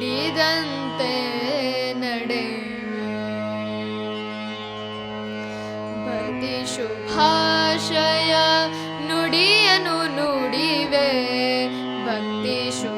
ನುಡಿದಂತೆ ನಡೆಯುವೆ ಪ್ರತಿ ಶುಭಾಶಯ ನುಡಿಯನು ನುಡಿವೆ ಭಕ್ತಿ ಶುಭ